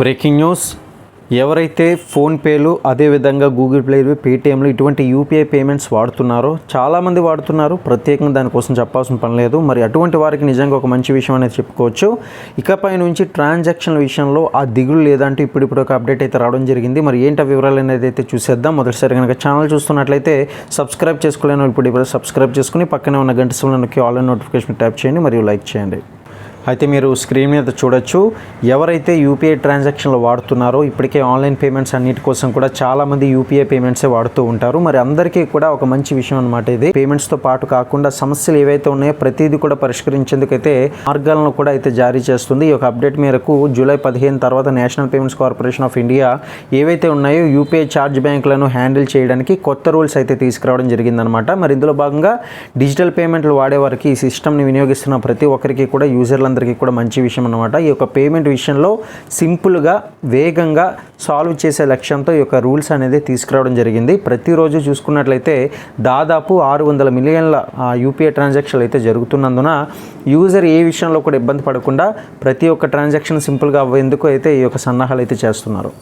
Breaking news. ఎవరైతే ఫోన్పేలు అదేవిధంగా Google ప్లేలు పేటిఎంలు ఇటువంటి యూపీఐ పేమెంట్స్ వాడుతున్నారో చాలామంది వాడుతున్నారు. ప్రత్యేకంగా దానికోసం చెప్పాల్సిన పని లేదు. మరి అటువంటి వారికి నిజంగా ఒక మంచి విషయం అనేది చెప్పుకోవచ్చు. ఇకపై నుంచి ట్రాన్సాక్షన్ల విషయంలో ఆ దిగులు లేదంటే ఇప్పుడు ఇప్పుడు ఒక అప్డేట్ అయితే రావడం జరిగింది. మరి ఏంటి ఆ వివరాలు అనేది అయితే చూసేద్దాం. మొదటిసారి కనుక ఛానల్ చూస్తున్నట్లయితే సబ్స్క్రైబ్ చేసుకోలేని ఇప్పుడు ఇప్పుడు సబ్స్క్రైబ్ చేసుకుని పక్కనే ఉన్న గంట సమయంలో ఆన్లైన్ నోటిఫికేషన్ ట్యాప్ చేయండి మరియు లైక్ చేయండి. అయితే మీరు స్క్రీన్ మీద చూడొచ్చు. ఎవరైతే యూపీఐ ట్రాన్సాక్షన్లు వాడుతున్నారో ఇప్పటికే ఆన్లైన్ పేమెంట్స్ అన్నిటి కోసం కూడా చాలామంది యూపీఐ పేమెంట్సే వాడుతూ ఉంటారు. మరి అందరికీ కూడా ఒక మంచి విషయం అనమాట ఇది. పేమెంట్స్తో పాటు కాకుండా సమస్యలు ఏవైతే ఉన్నాయో ప్రతిదీ కూడా పరిష్కరించేందుకైతే మార్గాలను కూడా అయితే జారీ చేస్తుంది. ఈ యొక్క అప్డేట్ మేరకు జూలై పదిహేను తర్వాత national payments corporation of India ఏవైతే ఉన్నాయో యూపీఐ ఛార్జ్ బ్యాంకులను హ్యాండిల్ చేయడానికి కొత్త రూల్స్ అయితే తీసుకురావడం జరిగిందనమాట మరి ఇందులో భాగంగా డిజిటల్ పేమెంట్లు వాడేవారికి ఈ సిస్టమ్ని వినియోగిస్తున్న ప్రతి ఒక్కరికి కూడా యూజర్లందరికీ కూడా మంచి విషయం అనమాట ఈ యొక్క పేమెంట్ విషయంలో సింపుల్గా వేగంగా సాల్వ్ చేసే లక్ష్యంతో ఈ యొక్క రూల్స్ అనేది తీసుకురావడం జరిగింది. ప్రతిరోజు చూసుకున్నట్లయితే దాదాపు ఆరు వందల మిలియన్ల యూపీఐ ట్రాన్సాక్షన్లు అయితే జరుగుతున్నందున యూజర్ ఏ విషయంలో కూడా ఇబ్బంది పడకుండా ప్రతి ఒక్క ట్రాన్సాక్షన్ సింపుల్గా అవ్వేందుకు అయితే ఈ యొక్క సన్నాహాలు అయితే చేస్తున్నారు.